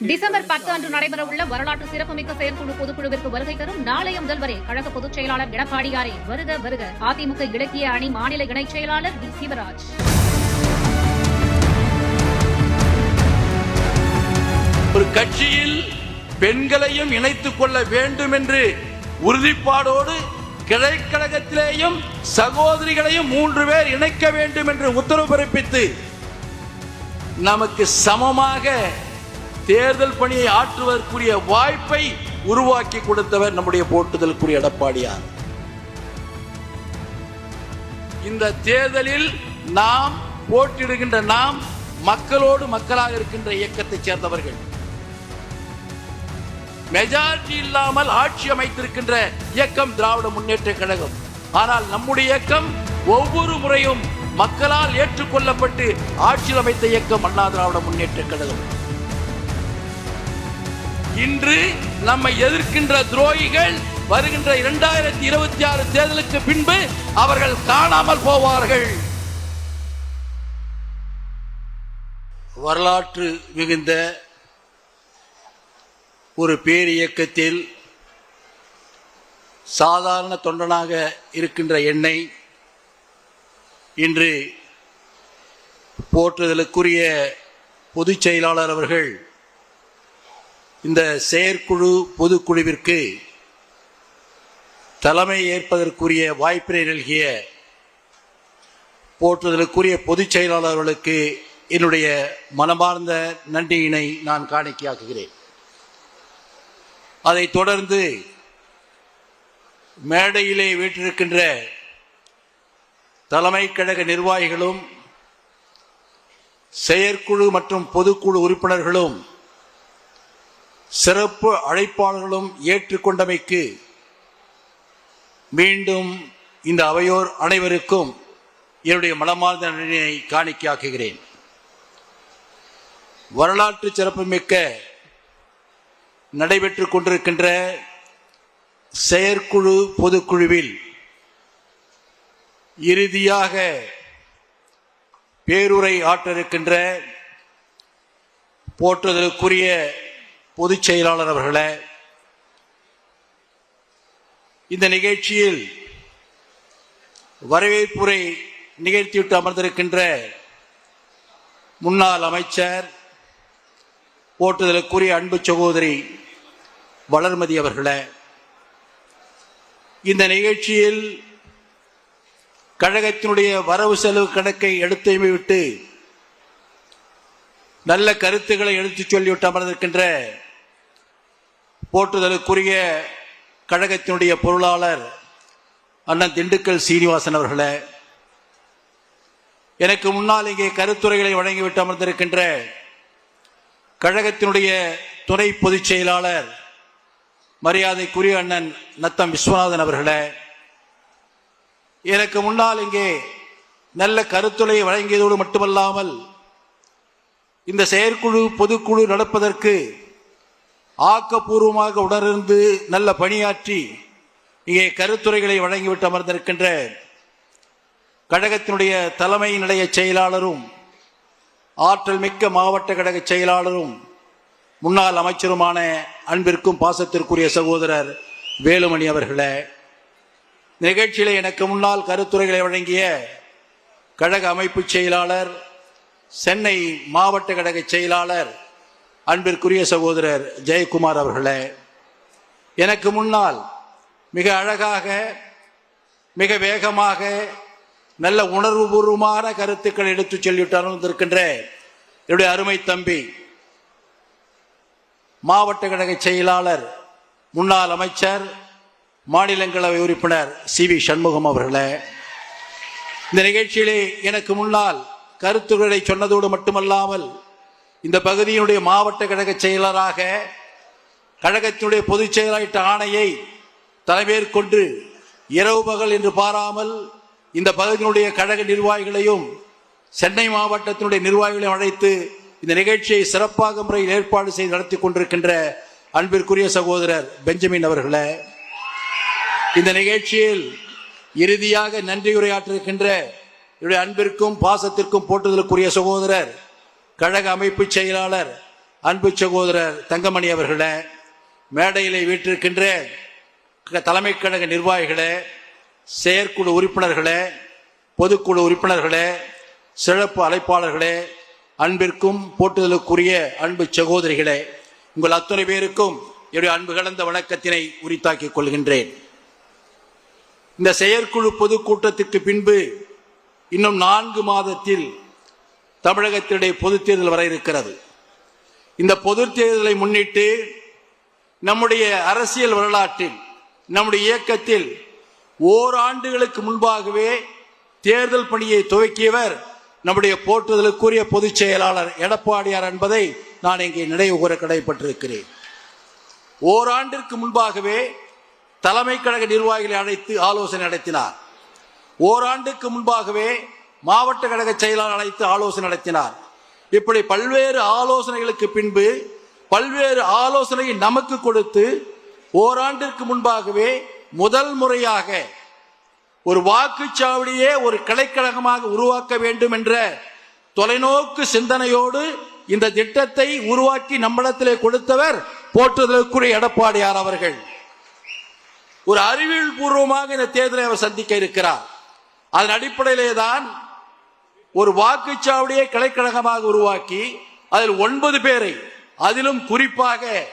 December பத்து அன்று நடைபெறவுள்ள வரலாற்று சிறப்புமிக்க செயற்குழு பொதுக்குழுவிற்கு வருகை தரும் நாளைய முதல்வரே கழக பொதுச் செயலாளர் எடப்பாடியாரே வருக வருக. அதிமுக இலக்கிய அணி மாநில இணைச் செயலாளர் டி சிவராஜ். ஒரு கட்சியில் பெண்களையும் இணைத்துக் கொள்ள வேண்டும் என்று உறுதிப்பாடோடு கிளைக்கழகத்திலேயும் சகோதரிகளையும் மூன்று பேர் இணைக்க வேண்டும் என்று உத்தரவு பிறப்பித்து நமக்கு சமமாக தேர்தல் பணியை ஆற்றுவதற்குரிய வாய்ப்பை உருவாக்கி கொடுத்தவர் நம்முடைய போட்டுதலுக்குரிய எடப்பாடியார். இந்த தேர்தலில் நாம் போட்டியிடுகின்ற நாம் மக்களோடு மக்களாக இருக்கின்ற இயக்கத்தைச் சேர்ந்தவர்கள் மெஜாரிட்டி இல்லாமல் ஆட்சி அமைத்திருக்கின்ற இயக்கம் திராவிட முன்னேற்ற கழகம். ஆனால் நம்முடைய இயக்கம் ஒவ்வொரு முறையும் மக்களால் ஏற்றுக்கொள்ளப்பட்டு ஆட்சியில் அமைத்த இயக்கம் அண்ணா திராவிட முன்னேற்ற கழகம். இன்று நம்மை எதிர்க்கின்ற துரோகிகள் வருகின்ற இரண்டாயிரத்தி இருபத்தி ஆறு தேர்தலுக்கு பின்பு அவர்கள் காணாமல் போவார்கள். வரலாற்று மிகுந்த ஒரு பேரியக்கத்தில் சாதாரண தொண்டனாக இருக்கின்ற என்னை இன்று போற்றுதலுக்குரிய பொதுச் செயலாளர் அவர்கள் இந்த செயற்குழு பொதுக்குழுவிற்கு தலைமை ஏற்பதற்குரிய வாய்ப்பினை நல்கிய போற்றுதலுக்குரிய பொதுச் செயலாளர்களுக்கு என்னுடைய மனமார்ந்த நன்றியினை நான் காணிக்கையாக்குகிறேன். அதைத் தொடர்ந்து மேடையிலே வீற்றிருக்கின்ற தலைமை கழக நிர்வாகிகளும் செயற்குழு மற்றும் பொதுக்குழு உறுப்பினர்களும் சிறப்பு அழைப்பாளர்களும் ஏற்றுக்கொண்டமைக்கு மீண்டும் இந்த அவையோர் அனைவருக்கும் என்னுடைய மனமார்ந்த நன்றியை காணிக்கையாக்குகிறேன். வரலாற்று சிறப்புமிக்க நடைபெற்றுக் கொண்டிருக்கின்ற செயற்குழு பொதுக்குழுவில் இறுதியாக பேருரை ஆற்ற இருக்கின்ற போற்றுதலுக்குரிய பொதுச் செயலாளர் அவர்களே இந்த நிகழ்ச்சியில் வரவேற்புரை நிகழ்த்திவிட்டு அமர்ந்திருக்கின்ற முன்னாள் அமைச்சர் போற்றுதலுக்குரிய அன்பு சகோதரி வளர்மதி அவர்களே இந்த நிகழ்ச்சியில் கழகத்தினுடைய வரவு செலவு கணக்கை எடுத்து விட்டு நல்ல கருத்துக்களை எடுத்துச் சொல்லிவிட்டு அமர்ந்திருக்கின்ற போற்றுதலுக்குரிய கழகத்தினுடைய பொருளாளர் அண்ணன் திண்டுக்கல் சீனிவாசன் அவர்களே எனக்கு முன்னால் இங்கே கருத்துரைகளை வழங்கிவிட்டு அமர்ந்திருக்கின்ற கழகத்தினுடைய துணை பொதுச் செயலாளர் மரியாதைக்குரிய அண்ணன் நத்தம் விஸ்வநாதன் அவர்களே எனக்கு முன்னால் இங்கே நல்ல கருத்துரை வழங்கியதோடு மட்டுமல்லாமல் இந்த செயற்குழு பொதுக்குழு நடப்பதற்கு ஆக்கப்பூர்வமாக உணர்ந்து நல்ல பணியாற்றி இங்கே கருத்துரைகளை வழங்கிவிட்டு அமர்ந்திருக்கின்ற கழகத்தினுடைய தலைமை நிலைய செயலாளரும் ஆற்றல் மிக்க மாவட்ட கழக செயலாளரும் முன்னாள் அமைச்சருமான அன்பிற்கும் பாசத்திற்குரிய சகோதரர் வேலுமணி அவர்களே நிகழ்ச்சியில எனக்கு முன்னால் கருத்துரைகளை வழங்கிய கழக அமைப்பு செயலாளர் சென்னை மாவட்ட கழக செயலாளர் அன்பிற்குரிய சகோதரர் ஜெயக்குமார் அவர்களே எனக்கு முன்னால் மிக அழகாக மிக வேகமாக நல்ல உணர்வுபூர்வமான கருத்துக்கள் எடுத்துச் சொல்லிவிட்டு அமர்ந்திருக்கின்ற என்னுடைய அருமை தம்பி மாவட்ட கழக செயலாளர் முன்னாள் அமைச்சர் மாநிலங்களவை உறுப்பினர் சி வி சண்முகம் அவர்களே இந்த நிகழ்ச்சியிலே எனக்கு முன்னால் கருத்துக்களை சொன்னதோடு மட்டுமல்லாமல் இந்த பகுதியினுடைய மாவட்ட கழக செயலராக கழகத்தினுடைய பொதுச் செயலாயிட்ட ஆணையை தலைமையேற்கொண்டு இரவு பகல் என்று பாராமல் இந்த பகுதியினுடைய கழக நிர்வாகிகளையும் சென்னை மாவட்டத்தினுடைய நிர்வாகிகளையும் அழைத்து இந்த நிகழ்ச்சியை சிறப்பாக முறையில் ஏற்பாடு செய்து நடத்தி கொண்டிருக்கின்ற அன்பிற்குரிய சகோதரர் பெஞ்சமின் அவர்களே இந்த நிகழ்ச்சியில் இறுதியாக நன்றியுரையாற்றிருக்கின்ற என்னுடைய அன்பிற்கும் பாசத்திற்கும் போட்டுதலுக்குரிய சகோதரர் கழக அமைப்பு செயலாளர் அன்பு சகோதரர் தங்கமணி அவர்களே மேடையிலே வீட்டிருக்கின்ற தலைமை கழக நிர்வாகிகளே செயற்குழு உறுப்பினர்களே பொதுக்குழு உறுப்பினர்களே சிறப்பு அழைப்பாளர்களே அன்பிற்கும் போட்டுதலுக்குரிய அன்பு சகோதரிகளே உங்கள் அத்தனை பேருக்கும் என்னுடைய அன்பு கலந்த வணக்கத்தினை உரித்தாக்கிக் கொள்கின்றேன். இந்த செயற்குழு பொதுக்கூட்டத்திற்கு பின்பு இன்னும் நான்கு மாதத்தில் தமிழகத்தினுடைய பொது தேர்தல் வர இருக்கிறது. இந்த பொது தேர்தலை முன்னிட்டு நம்முடைய அரசியல் வரலாற்றில் நம்முடைய இயக்கத்தில் ஓராண்டுகளுக்கு முன்பாகவே தேர்தல் பணியை துவக்கியவர் நம்முடைய போற்றுதலுக்குரிய பொதுச் செயலாளர் எடப்பாடியார் என்பதை நான் இங்கே நினைவு கூற கடைப்பட்டிருக்கிறேன் ஓராண்டிற்கு முன்பாகவே தலைமை கழக நிர்வாகிகளை அழைத்து ஆலோசனை நடத்தினார். ஓராண்டுக்கு முன்பாகவே மாவட்ட கழக செயலாளர் அழைத்து ஆலோசனை நடத்தினார். இப்படி பல்வேறு ஆலோசனைகளுக்கு பின்பு பல்வேறு ஆலோசனையை நமக்கு கொடுத்து ஓராண்டிற்கு முன்பாகவே முதல் முறையாக ஒரு வாக்குச்சாவடியே ஒரு கலைக்கழகமாக உருவாக்க வேண்டும் என்ற தொலைநோக்கு சிந்தனையோடு இந்த திட்டத்தை உருவாக்கி நம்மிடத்திலே கொடுத்தவர் போற்றுதலுக்குரிய எடப்பாடியார் அவர்கள். ஒரு அறிவியல் பூர்வமாக இந்த தேர்தலை அவர் சந்திக்க இருக்கிறார். அதன் அடிப்படையிலே தான் ஒரு வாக்குச்சாவடியை கலைக்கழகமாக உருவாக்கி அதில் ஒன்பது பேரை அதிலும் குறிப்பாக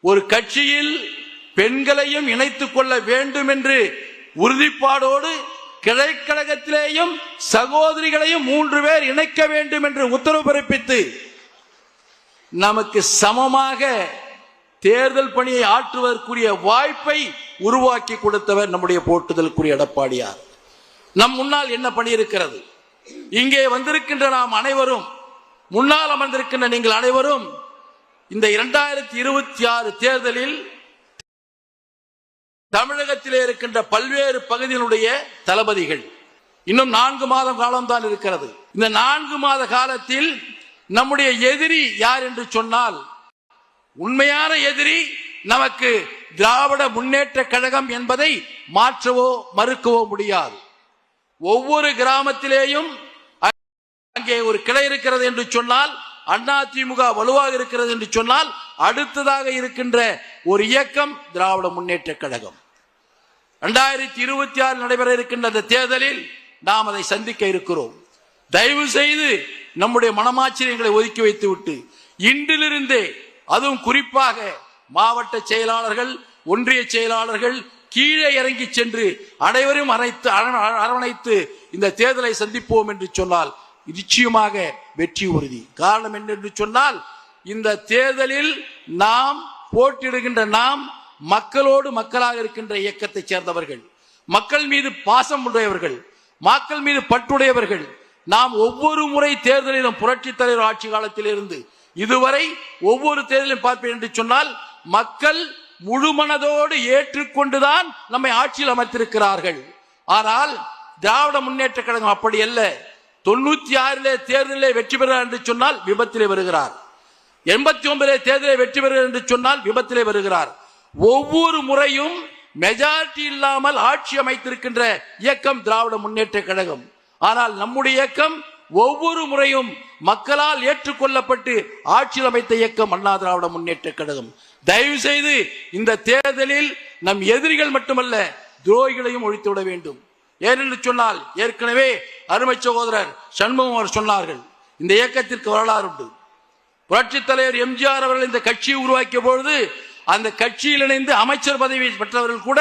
ஒரு கட்சியில் பெண்களையும் இணைத்துக் கொள்ள வேண்டும் என்று உறுதிப்பாடோடு கிளைக்கழகத்திலேயும் சகோதரிகளையும் மூன்று பேர் இணைக்க வேண்டும் என்று உத்தரவு பிறப்பித்து நமக்கு சமமாக தேர்தல் பணியை ஆற்றுவதற்குரிய வாய்ப்பை உருவாக்கி கொடுத்தவர் நம்முடைய போட்டுதலுக்குரிய எடப்பாடியார். நம் முன்னால் என்ன பணி இருக்கிறது இங்கே வந்திருக்கின்ற நாம் அனைவரும் முன்னால் அமர்ந்திருக்கின்ற நீங்கள் அனைவரும் இந்த இரண்டாயிரத்தி இருபத்தி ஆறு தேர்தலில் தமிழகத்திலே இருக்கின்ற பல்வேறு பகுதிகளுடைய தளபதிகள். இன்னும் நான்கு மாதம் காலம்தான் இருக்கிறது. இந்த நான்கு மாத காலத்தில் நம்முடைய எதிரி யார் என்று சொன்னால் உண்மையான எதிரி நமக்கு திராவிட முன்னேற்ற கழகம் என்பதை மாற்றவோ மறுக்கவோ முடியாது. ஒவ்வொரு கிராமத்திலேயும் அங்கே ஒரு கிளை இருக்கிறது என்று சொன்னால் அதிமுக வலுவாக இருக்கிறது என்று சொன்னால் அடுத்ததாக இருக்கின்ற ஒரு இயக்கம் திராவிட முன்னேற்ற கழகம். இரண்டாயிரத்தி இருபத்தி ஆறு நடைபெற இருக்கின்ற அந்த தேர்தலில் நாம் அதை சந்திக்க இருக்கிறோம். தயவு செய்து நம்முடைய மனமாச்சரியங்களை ஒதுக்கி வைத்து விட்டு இன்றிலிருந்தே அதுவும் குறிப்பாக மாவட்ட செயலாளர்கள் ஒன்றிய செயலாளர்கள் கீழே இறங்கி சென்று அனைவரும் அனைத்து அரவணைத்து இந்த தேர்தலை சந்திப்போம் என்று சொன்னால் நிச்சயமாக வெற்றி உறுதி. காரணம் என்ன என்று சொன்னால் இந்த தேர்தலில் நாம் போட்டியிடுகின்ற நாம் மக்களோடு மக்களாக இருக்கின்ற இயக்கத்தைச் சேர்ந்தவர்கள் மக்கள் மீது பாசம் உடையவர்கள் மக்கள் மீது பற்றுடையவர்கள் நாம் ஒவ்வொரு முறை தேர்தலிலும் புரட்சித் தலைவர் ஆட்சி காலத்தில் இருந்து இதுவரை ஒவ்வொரு தேர்தலையும் பார்ப்பேன் என்று சொன்னால் மக்கள் முழு மனதோடு ஏற்றுக்கொண்டுதான் நம்மை ஆட்சியில் அமர்த்திருக்கிறார்கள். ஆனால் திராவிட முன்னேற்ற கழகம் அப்படி அல்ல. தொண்ணூத்தி ஆறிலே தேர்தலிலே வெற்றி பெறுகிறார் என்று சொன்னால் விபத்திலே வருகிறார். எண்பத்தி ஒன்பதிலே தேர்தலை வெற்றி பெறுகிறார் என்று சொன்னால் விபத்திலே வருகிறார். ஒவ்வொரு முறையும் மெஜாரிட்டி இல்லாமல் ஆட்சி அமைத்திருக்கின்ற இயக்கம் திராவிட முன்னேற்ற கழகம். ஆனால் நம்முடைய இயக்கம் ஒவ்வொரு முறையும் மக்களால் ஏற்றுக்கொள்ளப்பட்டு ஆட்சியில் அமைத்த இயக்கம் அண்ணா திராவிட முன்னேற்ற கழகம். தயவு செய்து இந்த தேர்தலில் நம் எதிரிகள் மட்டுமல்ல துரோகிகளையும் ஒழித்து விட வேண்டும். ஏனென்று சொன்னால் ஏற்கனவே அருமை சகோதரர் சண்முகம் அவர் சொன்னார்கள் இந்த இயக்கத்திற்கு வரலாறு உண்டு. புரட்சித் தலைவர் எம்ஜிஆர் அவர்கள் இந்த கட்சியை உருவாக்கிய பொழுது அந்த கட்சியில் இணைந்து அமைச்சர் பதவி பெற்றவர்கள் கூட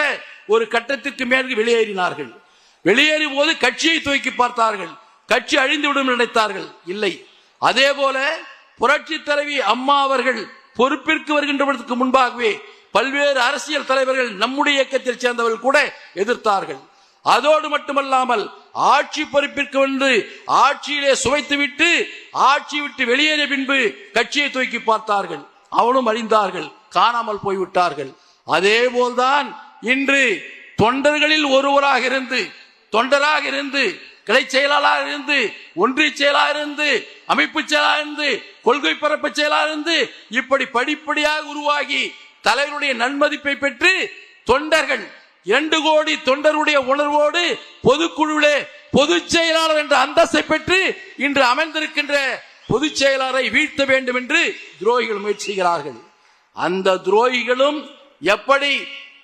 ஒரு கட்டத்திற்கு மேற்கு வெளியேறினார்கள். வெளியேறிய போது கட்சியை தூக்கி பார்த்தார்கள். கட்சி அழிந்துவிடும் நினைத்தார்கள். இல்லை. அதே போல புரட்சி தலைவி அம்மா அவர்கள் பொறுப்பிற்கு வருகின்றவர்களுக்கு முன்பாகவே பல்வேறு அரசியல் தலைவர்கள் நம்முடைய இயக்கத்தில் சேர்ந்தவர்கள் கூட எதிர்த்தார்கள். அதோடு மட்டுமல்லாமல் ஆட்சி பொறுப்பிற்கு வந்து ஆட்சியிலே சுவைத்துவிட்டு ஆட்சி விட்டு வெளியேறிய பின்பு கட்சியை தூக்கி பார்த்தார்கள். அவனும் அழிந்தார்கள். காணாமல் போய்விட்டார்கள். அதே போல்தான் இன்று தொண்டர்களில் ஒருவராக இருந்து தொண்டராக இருந்து கிளை செயலாளராக இருந்து ஒன்றிய செயலாளர் இருந்து அமைப்பு செயலாளர் இருந்து கொள்கை பரப்பு செயலாக இருந்து இப்படி படிப்படியாக உருவாகி தலைவருடைய நன்மதிப்பை பெற்று தொண்டர்கள் இரண்டு கோடி தொண்டருடைய உணர்வோடு பொதுக்குழுவிலே பொதுச் செயலாளர் என்ற அந்தஸ்தை பெற்று இன்று அமர்ந்திருக்கின்ற பொதுச் செயலாளரை வீழ்த்த வேண்டும் என்று துரோகிகள் முயற்சிக்கிறார்கள் அந்த துரோகிகளும் எப்படி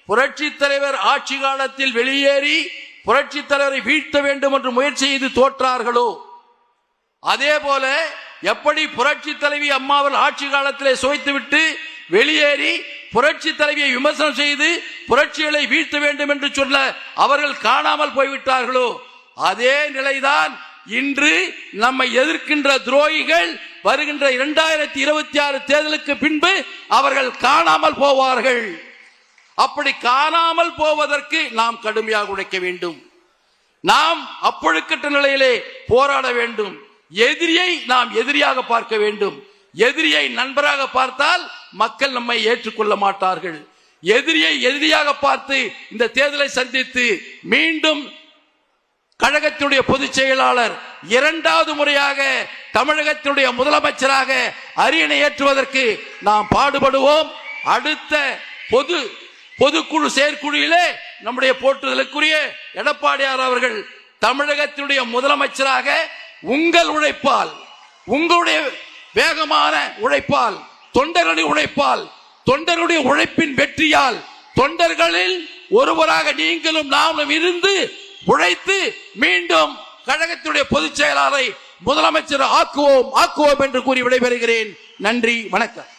புரட்சி தலைவர் ஆட்சி காலத்தில் வெளியேறி புரட்சி தலைவரை வீழ்த்த வேண்டும் என்று முயற்சி செய்து தோற்றார்களோ? அதே போல எப்படி புரட்சி தலைவி அம்மாவல் ஆட்சி காலத்திலே சுவைத்துவிட்டு வெளியேறி புரட்சி தலைவியை விமர்சனம் செய்து புரட்சிகளை வீழ்த்த வேண்டும் என்று சொல்ல அவர்கள் காணாமல் போய்விட்டார்களோ? அதே நிலைதான் இன்று நம்மை எதிர்க்கின்ற துரோகிகள் வருகின்ற இரண்டாயிரத்தி இருபத்தி ஆறு தேர்தலுக்கு பின்பு அவர்கள் காணாமல் போவார்கள். அப்படி காணாமல் போவதற்கு நாம் கடுமையாக உழைக்க வேண்டும். நாம் அப்பொழுக்கட்ட நிலையிலே போராட வேண்டும். எதிரியை நாம் எதிரியாக பார்க்க வேண்டும். எதிரியை நண்பராக பார்த்தால் மக்கள் நம்மை ஏற்றுக்கொள்ள மாட்டார்கள். எதிரியை எதிரியாக பார்த்து இந்த தேர்தலை சந்தித்து மீண்டும் கழகத்தினுடைய பொதுச் செயலாளர் இரண்டாவது முறையாக தமிழகத்தினுடைய முதலமைச்சராக அரியணை ஏற்றுவதற்கு நாம் பாடுபடுவோம். அடுத்த பொது பொதுக்குழு செயற்குழுவிலே நம்முடைய போற்றுதலுக்குரிய எடப்பாடியார் அவர்கள் தமிழகத்தினுடைய முதலமைச்சராக உங்கள் உழைப்பால் உங்களுடைய வேகமான உழைப்பால் தொண்டர்களுடைய உழைப்பால் தொண்டருடைய உழைப்பின் வெற்றியால் தொண்டர்களில் ஒருவராக நீங்களும் நாமும் இருந்து உழைத்து மீண்டும் கழகத்தினுடைய பொதுச் செயலாளரை முதலமைச்சர் ஆக்குவோம் ஆக்குவோம் என்று கூறி விடைபெறுகிறேன். நன்றி வணக்கம்.